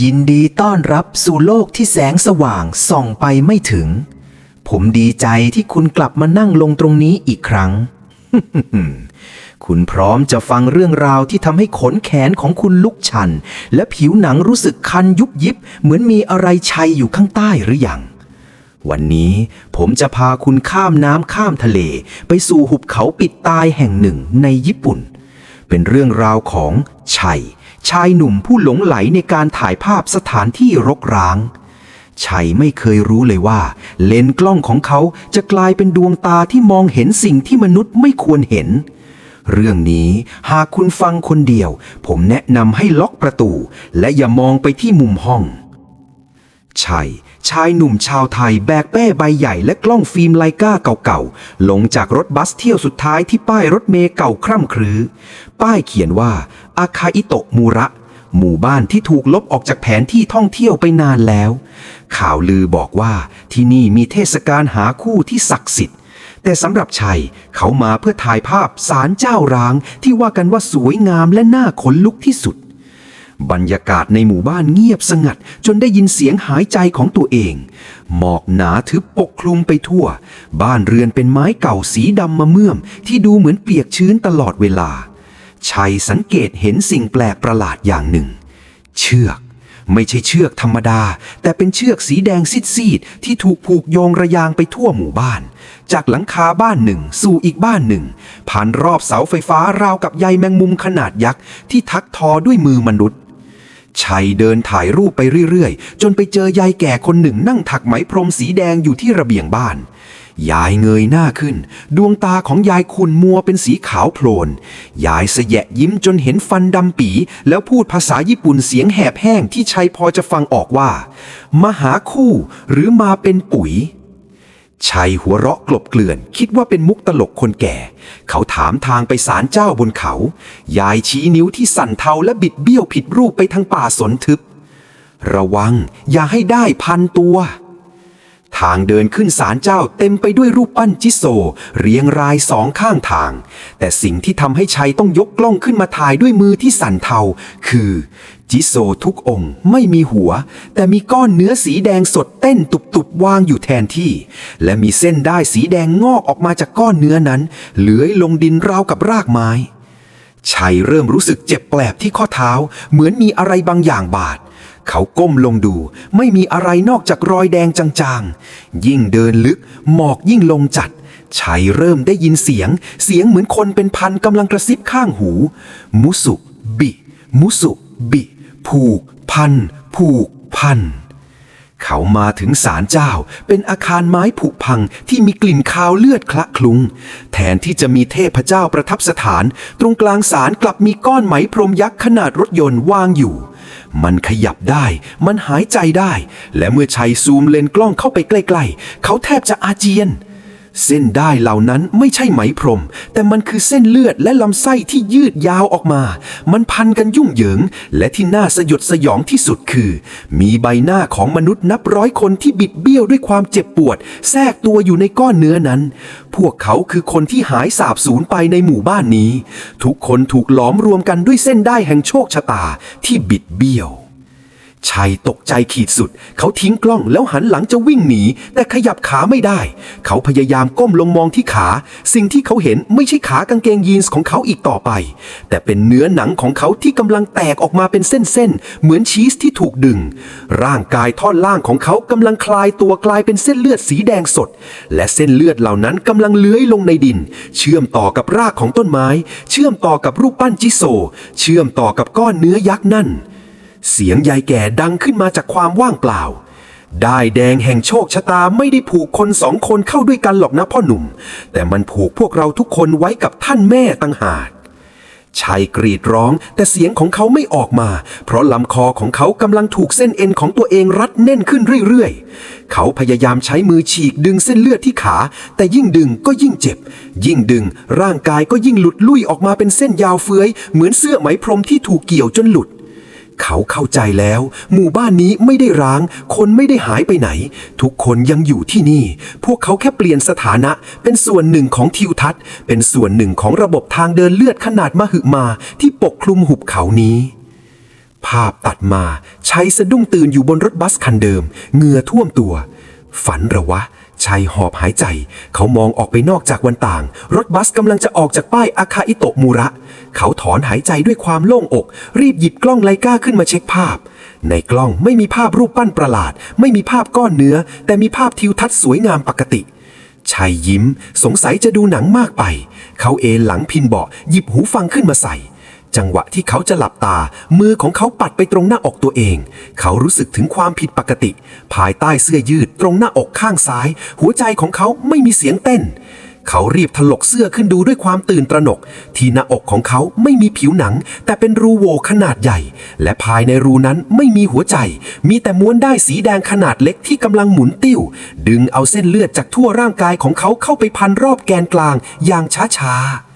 ยินดีต้อนรับสู่โลกที่แสงสว่างส่องไปไม่ถึง ผมดีใจที่คุณกลับมานั่งลงตรงนี้อีกครั้ง คุณพร้อมจะฟังเรื่องราวที่ทำให้ขนแขนของคุณลุกชัน และผิวหนังรู้สึกคันยุบยิบ เหมือนมีอะไรชัยอยู่ข้างใต้หรืออยัง วันนี้ผมจะพาคุณข้ามน้ำข้ามทะเล ไปสู่หุบเขาปิดตายแห่งหนึ่งในญี่ปุ่น เป็นเรื่องราวของชัย ชายหนุ่มผู้หลงไหลในการถ่ายภาพสถานที่รกร้าง ชัยไม่เคยรู้เลยว่า เลนส์กล้องของเขาจะกลายเป็นดวงตาที่มองเห็นสิ่งที่มนุษย์ไม่ควรเห็น เรื่องนี้หากคุณฟังคนเดียว ผมแนะนำให้ล็อกประตู และอย่ามองไปที่มุมห้อง ชัย ชายหนุ่มชาวไทยแบกเป้ใบใหญ่และกล้องฟิล์มไลกาเก่าๆ ลงจากรถบัสเที่ยวสุดท้ายที่ป้ายรถเมล์เก่าคร่ำครื้อ ป้ายเขียนว่าอาคาอิโตะมูระ หมู่บ้านที่ถูกลบออกจากแผนที่ท่องเที่ยวไปนานแล้ว ข่าวลือบอกว่าที่นี่มีเทศกาลหาคู่ที่ศักดิ์สิทธิ์แต่สำหรับชัยเขามาเพื่อถ่ายภาพสารเจ้าร้างที่ว่ากันว่าสวยงามและน่าขนลุกที่สุด บรรยากาศในหมู่บ้านเงียบสงัด จนได้ยินเสียงหายใจของตัวเอง หมอกหนาทึบปกคลุมไปทั่ว บ้านเรือนเป็นไม้เก่าสีดำมะเมื่อม ที่ดูเหมือนเปียกชื้นตลอดเวลา ชัยสังเกตเห็นสิ่งแปลกประหลาดอย่างหนึ่ง เชือกไม่ใช่เชือกธรรมดา แต่เป็นเชือกสีแดงซีดๆที่ถูกผูกโยงระยางไปทั่วหมู่บ้าน จากหลังคาบ้านหนึ่ง สู่อีกบ้านหนึ่ง ผ่านรอบเสาไฟฟ้าราวกับใยแมงมุมขนาดยักษ์ที่ทักทอด้วยมือมนุษย์ ชัยเดินถ่ายรูปไปเรื่อยๆ จนไปเจอยายแก่คนหนึ่งนั่งถักไหมพรมสีแดงอยู่ที่ระเบียงบ้าน ยายเงยหน้าขึ้น ดวงตาของยายคุณมัวเป็นสีขาวโพลน ยายเสยะยิ้มจนเห็นฟันดำปี แล้วพูดภาษาญี่ปุ่นเสียงแหบแห้งที่ชัยพอจะฟังออกว่ามาหาคู่หรือมาเป็นปุ๋ย ชัยหัวเราะกลบเกลื่อน คิดว่าเป็นมุกตลกคนแก่ เขาถามทางไปศาลเจ้าบนเขา ยายชี้นิ้วที่สั่นเทาและบิดเบี้ยวผิดรูปไปทางป่าสนทึบ ระวังอย่าให้ได้พันตัว ทางเดินขึ้นศาลเจ้าเต็มไปด้วยรูปปั้นจิโซ เรียงรายสองข้างทาง แต่สิ่งที่ทำให้ชัยต้องยกกล้องขึ้นมาถ่ายด้วยมือที่สั่นเทา คือ จิโซทุกองค์ไม่มีหัว แต่มีก้อนเนื้อสีแดงสดเต้นตุบๆวางอยู่แทนที่ และมีเส้นได้สีแดงงอกออกมาจากก้อนเนื้อนั้นเลื้อยลงดินราวกับรากไม้ชัยเริ่มรู้สึกเจ็บแปลบที่ข้อเท้า เหมือนมีอะไรบางอย่างบาด เขาก้มลงดูไม่มีอะไรนอกจากรอยแดงจางๆ ยิ่งเดินลึกหมอกยิ่งลงจัดชัยเริ่มได้ยินเสียง เสียงเหมือนคนเป็นพันกำลังกระซิบข้างหู มุสุบิ มุสุบิ ผูก พัน ผูก พัน เขามาถึงศาลเจ้า เป็นอาคารไม้ผุพังที่มีกลิ่นคาวเลือดคละคลุ้ง แทนที่จะมีเทพเจ้าประทับสถาน ตรงกลางศาลกลับมีก้อนไหมพรมยักษ์ขนาดรถยนต์วางอยู่มันขยับได้ มันหายใจได้ และเมื่อชัยซูมเลนกล้องเข้าไปใกล้ ๆ เขาแทบจะอาเจียน เส้นได้เหล่านั้นไม่ใช่ไหมพรม แต่มันคือเส้นเลือดและลำไส้ที่ยืดยาวออกมา มันพันกันยุ่งเหยิง และที่น่าสยดสยองที่สุดคือ มีใบหน้าของมนุษย์นับร้อยคนที่บิดเบี้ยวด้วยความเจ็บปวด แทรกตัวอยู่ในก้อนเนื้อนั้น พวกเขาคือคนที่หายสาบสูญไปในหมู่บ้านนี้ ทุกคนถูกหลอมรวมกันด้วยเส้นได้แห่งโชคชะตาที่บิดเบี้ยว ชัยตกใจขีดสุด เขาทิ้งกล้องแล้วหันหลังจะวิ่งหนี แต่ขยับขาไม่ได้ เขาพยายามก้มลงมองที่ขา สิ่งที่เขาเห็นไม่ใช่ขากางเกงยีนส์ของเขาอีกต่อไป แต่เป็นเนื้อหนังของเขาที่กำลังแตกออกมาเป็นเส้นๆ เหมือนชีสที่ถูกดึง ร่างกายท่อนล่างของเขากำลังคลายตัวกลายเป็นเส้นเลือดสีแดงสด และเส้นเลือดเหล่านั้นกำลังเลื้อยลงในดิน เชื่อมต่อกับรากของต้นไม้ เชื่อมต่อกับรูปปั้นจิโซ เชื่อมต่อกับก้อนเนื้อยักษ์นั่น เสียงยายแก่ดังขึ้นมาจากความว่างเปล่า ได้แดงแห่งโชคชะตาไม่ได้ผูกคนสองคนเข้าด้วยกันหรอกนะพ่อหนุ่ม แต่มันผูกพวกเราทุกคนไว้กับท่านแม่ตั้งหากชัยกรีดร้องแต่เสียงของเขาไม่ออกมา เพราะลำคอของเขากำลังถูกเส้นเอ็นของตัวเองรัดแน่นขึ้นเรื่อยๆ เขาพยายามใช้มือฉีกดึงเส้นเลือดที่ขา แต่ยิ่งดึงก็ยิ่งเจ็บ ยิ่งดึง ร่างกายก็ยิ่งหลุดลุ่ยออกมาเป็นเส้นยาวเฟื้อย เหมือนเสื้อไหมพรมที่ถูกเกี่ยวจนหลุด เขาเข้าใจแล้ว หมู่บ้านนี้ไม่ได้ร้าง คนไม่ได้หายไปไหน ทุกคนยังอยู่ที่นี่ พวกเขาแค่เปลี่ยนสถานะ เป็นส่วนหนึ่งของทิวทัศน์ เป็นส่วนหนึ่งของระบบทางเดินเลือดขนาดมหึมาที่ปกคลุมหุบเขานี้ ภาพตัดมา ชัยสะดุ้งตื่นอยู่บนรถบัสคันเดิม เหงื่อท่วมตัว ฝันหระวะ ชัยหอบหายใจ เขามองออกไปนอกจากวันต่าง รถบัสกำลังจะออกจากป้ายอาคาอิโตมูระ เขาถอนหายใจด้วยความโล่งอก รีบหยิบกล้องไลกาขึ้นมาเช็คภาพ ในกล้องไม่มีภาพรูปปั้นประหลาด ไม่มีภาพก้อนเนื้อ แต่มีภาพทิวทัศน์สวยงามปกติชัยยิ้ม สงสัยจะดูหนังมากไป เขาเอนหลังพินเบาะหยิบหูฟังขึ้นมาใส่ จังหวะที่เขาจะหลับตา มือของเขาปัดไปตรงหน้าอกตัวเอง เขารู้สึกถึงความผิดปกติ ภายใต้เสื้อยืดตรงหน้าอกข้างซ้าย หัวใจของเขาไม่มีเสียงเต้น เขารีบถลกเสื้อขึ้นดูด้วยความตื่นตระหนก ที่หน้าอกของเขาไม่มีผิวหนัง แต่เป็นรูโหว่ขนาดใหญ่ และภายในรูนั้นไม่มีหัวใจ มีแต่ม้วนได้สีแดงขนาดเล็กที่กำลังหมุนติ้ว ดึงเอาเส้นเลือดจากทั่วร่างกายของเขาเข้าไปพันรอบแกนกลางอย่างช้าๆ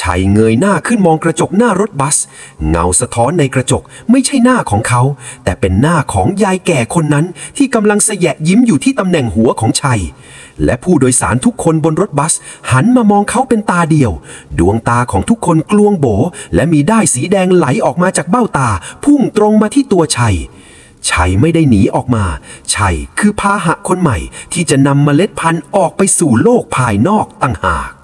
ชัยเงยหน้าขึ้นมองกระจกหน้ารถบัส เงาสะท้อนในกระจกไม่ใช่หน้าของเขา แต่เป็นหน้าของยายแก่คนนั้นที่กำลังแสยะยิ้มอยู่ที่ตำแหน่งหัวของชัย และผู้โดยสารทุกคนบนรถบัส หันมามองเขาเป็นตาเดียว ดวงตาของทุกคนกลวงโบ และมีด้ายสีแดงไหลออกมาจากเบ้าตา พุ่งตรงมาที่ตัวชัยชัยไม่ได้หนีออกมา ชัยคือพาหะคนใหม่ที่จะนำเมล็ดพันธุ์ออกไปสู่โลกภายนอกต่างหาก